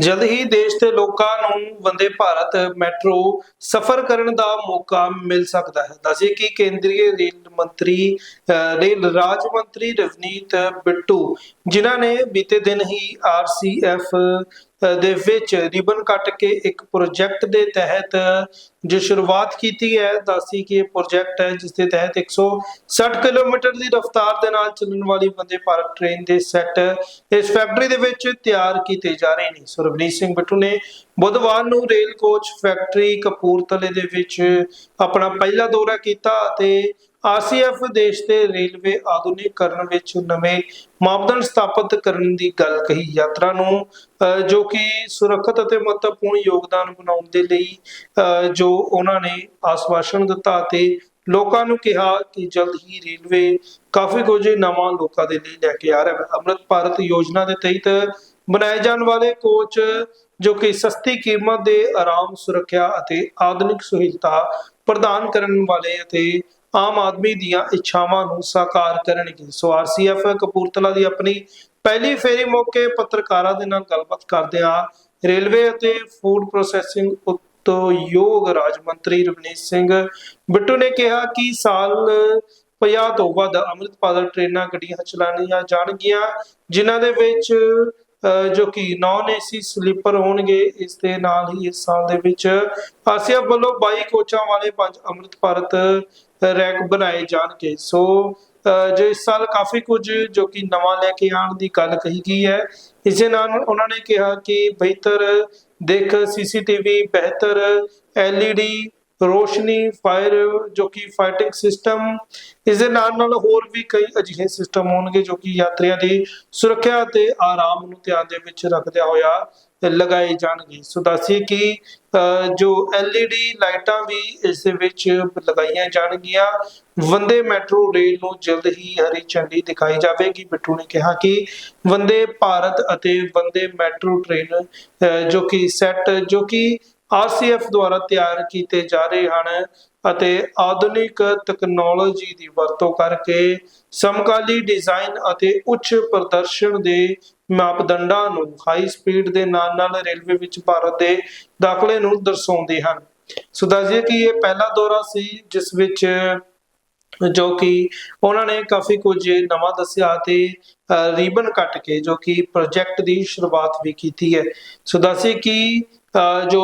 ਜਲਦ ਹੀ ਦੇਸ਼ ਦੇ ਲੋਕਾਂ ਨੂੰ ਵੰਦੇ ਭਾਰਤ ਮੈਟਰੋ ਸਫ਼ਰ ਕਰਨ ਦਾ ਮੌਕਾ ਮਿਲ ਸਕਦਾ ਹੈ। ਦੱਸੇ ਕਿ ਕੇਂਦਰੀ ਰੇਲ ਮੰਤਰੀ ਅਹ, ਰੇਲ ਰਾਜ ਮੰਤਰੀ ਰਵਨੀਤ ਬਿੱਟੂ ਜਿਨ੍ਹਾਂ ਨੇ ਬੀਤੇ ਦਿਨ ਹੀ ਆਰਸੀਐਫ ਦੇ ਵਿੱਚ ਰਿਬਨ ਕੱਟ ਕੇ ਇੱਕ ਪ੍ਰੋਜੈਕਟ ਦੇ ਤਹਿਤ ਜੋ ਸ਼ੁਰੂਆਤ ਕੀਤੀ ਹੈ ਦੱਸੀ ਕਿ ਇਹ ਪ੍ਰੋਜੈਕਟ ਹੈ, ਜਿਸ ਦੇ ਤਹਿਤ 160 ਕਿਲੋਮੀਟਰ ਦੀ ਰਫ਼ਤਾਰ ਦੇ ਨਾਲ ਚੱਲਣ ਵਾਲੀ ਵੰਦੇ ਭਾਰਤ ਟ੍ਰੇਨ ਦੇ ਸੈੱਟ ਇਸ ਫੈਕਟਰੀ ਦੇ ਵਿੱਚ ਤਿਆਰ ਕੀਤੇ ਜਾ ਰਹੇ ਨੇ। ਸੁਰਵਨੀਤ ਸਿੰਘ ਬਿੱਟੂ ਨੇ ਬੁੱਧਵਾਰ ਨੂੰ ਰੇਲ ਕੋਚ ਫੈਕਟਰੀ ਕਪੂਰਥਲੇ ਦੇ ਵਿੱਚ ਆਪਣਾ ਪਹਿਲਾ ਦੌਰਾ ਕੀਤਾ ਅਤੇ ਆਰਸੀਐਫ ਦੇਸ਼ ਦੇ ਰੇਲਵੇ ਆਧੁਨਿਕੀਕਰਨ ਵਿੱਚ ਨਵੇਂ ਮਾਪਦੰਡ ਸਥਾਪਿਤ ਕਰਨ ਦੀ ਗੱਲ ਕਹੀ। ਯਾਤਰਾ ਨੂੰ ਜੋ ਕਿ ਸੁਰੱਖਿਅਤ ਅਤੇ ਮਹੱਤਵਪੂਰਨ ਯੋਗਦਾਨ ਬਣਾਉਣ ਦੇ ਲਈ ਜੋ ਉਹਨਾਂ ਨੇ ਆਸਵਾਸ਼ਨ ਦਿੱਤਾ ਅਤੇ ਲੋਕਾਂ ਨੂੰ ਕਿਹਾ ਕਿ ਜਲਦ ਹੀ ਰੇਲਵੇ ਕਾਫੀ ਕੁਝ ਨਵਾਂ ਲੋਕਾਂ ਦੇ ਲਈ ਲੈ ਕੇ ਆ ਰਿਹਾ ਹੈ। ਅੰਮ੍ਰਿਤ ਭਾਰਤ ਯੋਜਨਾ ਦੇ ਤਹਿਤ ਬਣਾਏ ਜਾਣ ਵਾਲੇ ਕੋਚ, ਜੋ ਕਿ ਸਸਤੀ ਕੀਮਤ ਦੇ ਆਰਾਮ, ਸੁਰੱਖਿਆ ਅਤੇ ਆਧੁਨਿਕ ਸਹੂਲਤਾਂ ਪ੍ਰਦਾਨ ਕਰਨ ਵਾਲੇ ਅਤੇ ਆਮ ਆਦਮੀ ਦੀਆਂ ਇੱਛਾਵਾਂ ਨੂੰ ਸਾਕਾਰ ਕਰਨਗੇ। ਸੋ ਆਰਸੀਐਫ ਕਪੂਰਥਲਾ ਦੀ ਆਪਣੀ ਪਹਿਲੀ ਫੇਰੀ ਮੌਕੇ ਪੱਤਰਕਾਰਾਂ ਦੇ ਨਾਲ ਗੱਲਬਾਤ ਕਰਦਿਆਂ ਰੇਲਵੇ ਅਤੇ ਫੂਡ ਪ੍ਰੋਸੈਸਿੰਗ ਉਦਯੋਗ ਰਾਜ ਮੰਤਰੀ ਰਵਨੀਤ ਸਿੰਘ ਬਿੱਟੂ ਨੇ ਕਿਹਾ ਕਿ ਸਾਲ 50 ਤੋਂ ਵੱਧ ਅੰਮ੍ਰਿਤਪਾਲ ਭਾਰਤ ਟ੍ਰੇਨਾਂ, ਗੱਡੀਆਂ ਚਲਾਉਣੀਆਂ ਜਾਣਗੀਆਂ, ਜਿਨ੍ਹਾਂ ਦੇ ਵਿੱਚ ਜੋ ਕਿ ਨਾਨ ਏਸੀ ਸਲੀਪਰ ਹੋਣਗੇ। ਇਸ ਦੇ ਨਾਲ ਹੀ ਇਸ ਸਾਲ ਦੇ ਵਿੱਚ ਆਸਿਆ ਵੱਲੋਂ 22 ਕੋਚਾਂ ਵਾਲੇ ਪੰਜ ਅੰਮ੍ਰਿਤ ਭਾਰਤ ਰੈਕ ਬਣਾਏ ਜਾਣਗੇ। ਸੋ ਜੋ ਇਸ ਸਾਲ ਕਾਫੀ ਕੁਝ ਜੋ ਕਿ ਨਵਾਂ ਲੈ ਕੇ ਆਉਣ ਦੀ ਗੱਲ ਕਹੀ ਗਈ ਹੈ। ਇਸ ਦੇ ਨਾਲ ਉਹਨਾਂ ਨੇ ਕਿਹਾ ਕਿ ਬਿਹਤਰ ਦੇਖ, ਸੀਸੀਟੀਵੀ ਬਿਹਤਰ ਐਲਈਡੀ ਰੋਸ਼ਨੀ ਫਾਇਰ ਜੋ ਕਿ ਫਾਈਟਿੰਗ ਸਿਸਟਮ ਇਸ ਦੇ ਨਾਲ ਨਾਲ ਹੋਰ ਵੀ ਕਈ ਅਜਿਹੇ ਸਿਸਟਮ ਹੋਣਗੇ ਜੋ ਕਿ ਯਾਤਰੀਆਂ ਦੀ ਸੁਰੱਖਿਆ ਅਤੇ ਆਰਾਮ ਨੂੰ ਧਿਆਨ ਦੇ ਵਿੱਚ ਰੱਖਦਿਆਂ ਹੋਇਆ ਲਗਾਏ ਜਾਣਗੇ। ਸੋ ਦੱਸੀਏ ਕਿ ਜੋ ਐਲਈਡੀ ਲਾਈਟਾਂ ਵੀ ਇਸ ਦੇ ਵਿੱਚ ਲਗਾਈਆਂ ਜਾਣਗੀਆਂ ਵੰਦੇ ਮੈਟਰੋ ਰੇਲ ਨੂੰ ਜਲਦ ਹੀ ਹਰੀ ਝੰਡੀ ਦਿਖਾਈ ਜਾਵੇਗੀ। ਬਿੱਟੂ ਨੇ ਕਿਹਾ ਕਿ ਵੰਦੇ ਭਾਰਤ ਅਤੇ ਵੰਦੇ ਮੈਟਰੋ ਟ੍ਰੇਨ ਅਹ, ਜੋ ਕਿ ਸੈੱਟ ਜੋ ਕਿ ਆਰਸੀਐਫ ਦੁਆਰਾ ਤਿਆਰ ਕੀਤੇ ਜਾ ਰਹੇ ਹਨ ਅਤੇ ਆਧੁਨਿਕ ਤਕਨਾਲੋਜੀ ਦੀ ਵਰਤੋਂ ਕਰਕੇ ਸਮਕਾਲੀ ਡਿਜ਼ਾਈਨ ਅਤੇ ਉੱਚ ਪ੍ਰਦਰਸ਼ਨ ਦੇ ਮਾਪਦੰਡਾਂ ਨੂੰ ਹਾਈ ਸਪੀਡ ਦੇ ਨਾਲ ਨਾਲ ਰੇਲਵੇ ਵਿੱਚ ਭਾਰਤ ਦੇ ਦਾਖਲੇ ਨੂੰ ਦਰਸਾਉਂਦੇ ਹਨ। ਸੋ ਦੱਸਿਏ ਕਿ ਇਹ ਪਹਿਲਾ ਦੌਰਾ ਸੀ ਜਿਸ ਵਿੱਚ ਜੋ ਕਿ ਉਹਨਾਂ ਨੇ ਕਾਫੀ ਕੁਝ ਨਵਾਂ ਦੱਸਿਆ ਤੇ ਰੀਬਨ ਕੱਟ ਕੇ ਜੋ ਕਿ ਪ੍ਰੋਜੈਕਟ ਦੀ ਸ਼ੁਰੂਆਤ ਵੀ ਕੀਤੀ ਹੈ। ਸੋ ਦੱਸਿਏ ਕਿ ਜੋ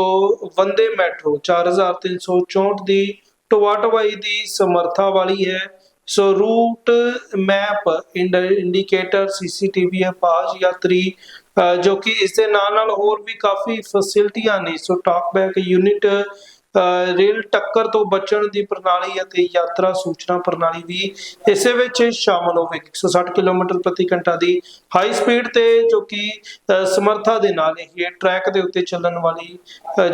ਵੰਦੇ ਮੈਟਰੋ 4364 ਦੀ ਢੋਆ ਢਵਾਈ ਦੀ ਸਮਰੱਥਾ ਵਾਲੀ ਹੈ। So route map indicator CCTV ਆਵਾਜ਼ ਯਾਤਰੀ ਅ, ਜੋ ਕਿ ਇਸ ਦੇ ਨਾਲ ਨਾਲ ਹੋਰ ਵੀ ਕਾਫੀ ਫੈਸਿਲਿਟੀਆਂ ਨੇ। ਸੋ ਟਾਕਬੈਕ ਯੂਨਿਟ ਰੇਲ ਟੱਕਰ ਤੋਂ ਬਚਣ ਦੀ ਪ੍ਰਣਾਲੀ ਅਤੇ ਯਾਤਰਾ ਸੂਚਨਾ ਪ੍ਰਣਾਲੀ ਵੀ ਇਸੇ ਵਿੱਚ ਸ਼ਾਮਲ ਹੋਵੇਗੀ 160 ਕਿਲੋਮੀਟਰ ਪ੍ਰਤੀ ਘੰਟਾ ਦੀ ਹਾਈ ਸਪੀਡ ਤੇ ਜੋ ਕਿ ਸਮਰੱਥਾ ਦੇ ਨਾਲ ਇਹ ਟਰੈਕ ਦੇ ਉੱਤੇ ਚੱਲਣ ਵਾਲੀ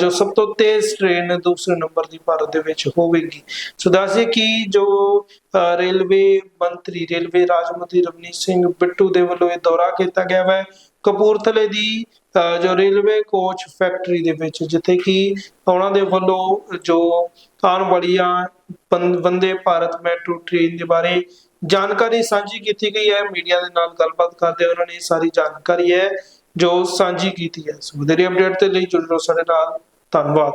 ਜੋ ਸਭ ਤੋਂ ਤੇਜ਼ ਟ੍ਰੇਨ ਦੂਸਰੇ ਨੰਬਰ ਦੀ ਭਾਰਤ ਦੇ ਵਿੱਚ ਹੋਵੇਗੀ। ਸੋ ਦੱਸਿਏ ਕਿ ਜੋ ਅ, ਰੇਲਵੇ ਮੰਤਰੀ ਰੇਲਵੇ ਰਾਜ ਮੰਤਰੀ ਰਵਨੀਤ ਸਿੰਘ ਬਿੱਟੂ ਦੇ ਵੱਲੋਂ ਇਹ ਦੌਰਾ ਕੀਤਾ ਗਿਆ ਹੈ ਕਪੂਰਥਲੇ ਦੀ ਜੋ ਰੇਲਵੇ ਕੋਚ ਫੈਕਟਰੀ ਦੇ ਵਿੱਚ, ਜਿੱਥੇ ਕਿ ਉਹਨਾਂ ਦੇ ਵੱਲੋਂ ਜੋ ਆਉਣ ਵਾਲੀਆਂ ਵੰ- ਵੰਦੇ ਭਾਰਤ ਮੈਟਰੋ ਟ੍ਰੇਨ ਦੇ ਬਾਰੇ ਜਾਣਕਾਰੀ ਸਾਂਝੀ ਕੀਤੀ ਗਈ ਹੈ। ਮੀਡੀਆ ਦੇ ਨਾਲ ਗੱਲਬਾਤ ਕਰਦੇ ਉਹਨਾਂ ਨੇ ਸਾਰੀ ਜਾਣਕਾਰੀ ਹੈ, ਜੋ ਸਾਂਝੀ ਕੀਤੀ ਹੈ। ਸੋ ਵਧੇਰੇ ਅਪਡੇਟ ਦੇ ਲਈ ਜੁੜੇ ਰਹੋ ਸਾਡੇ ਨਾਲ। ਧੰਨਵਾਦ।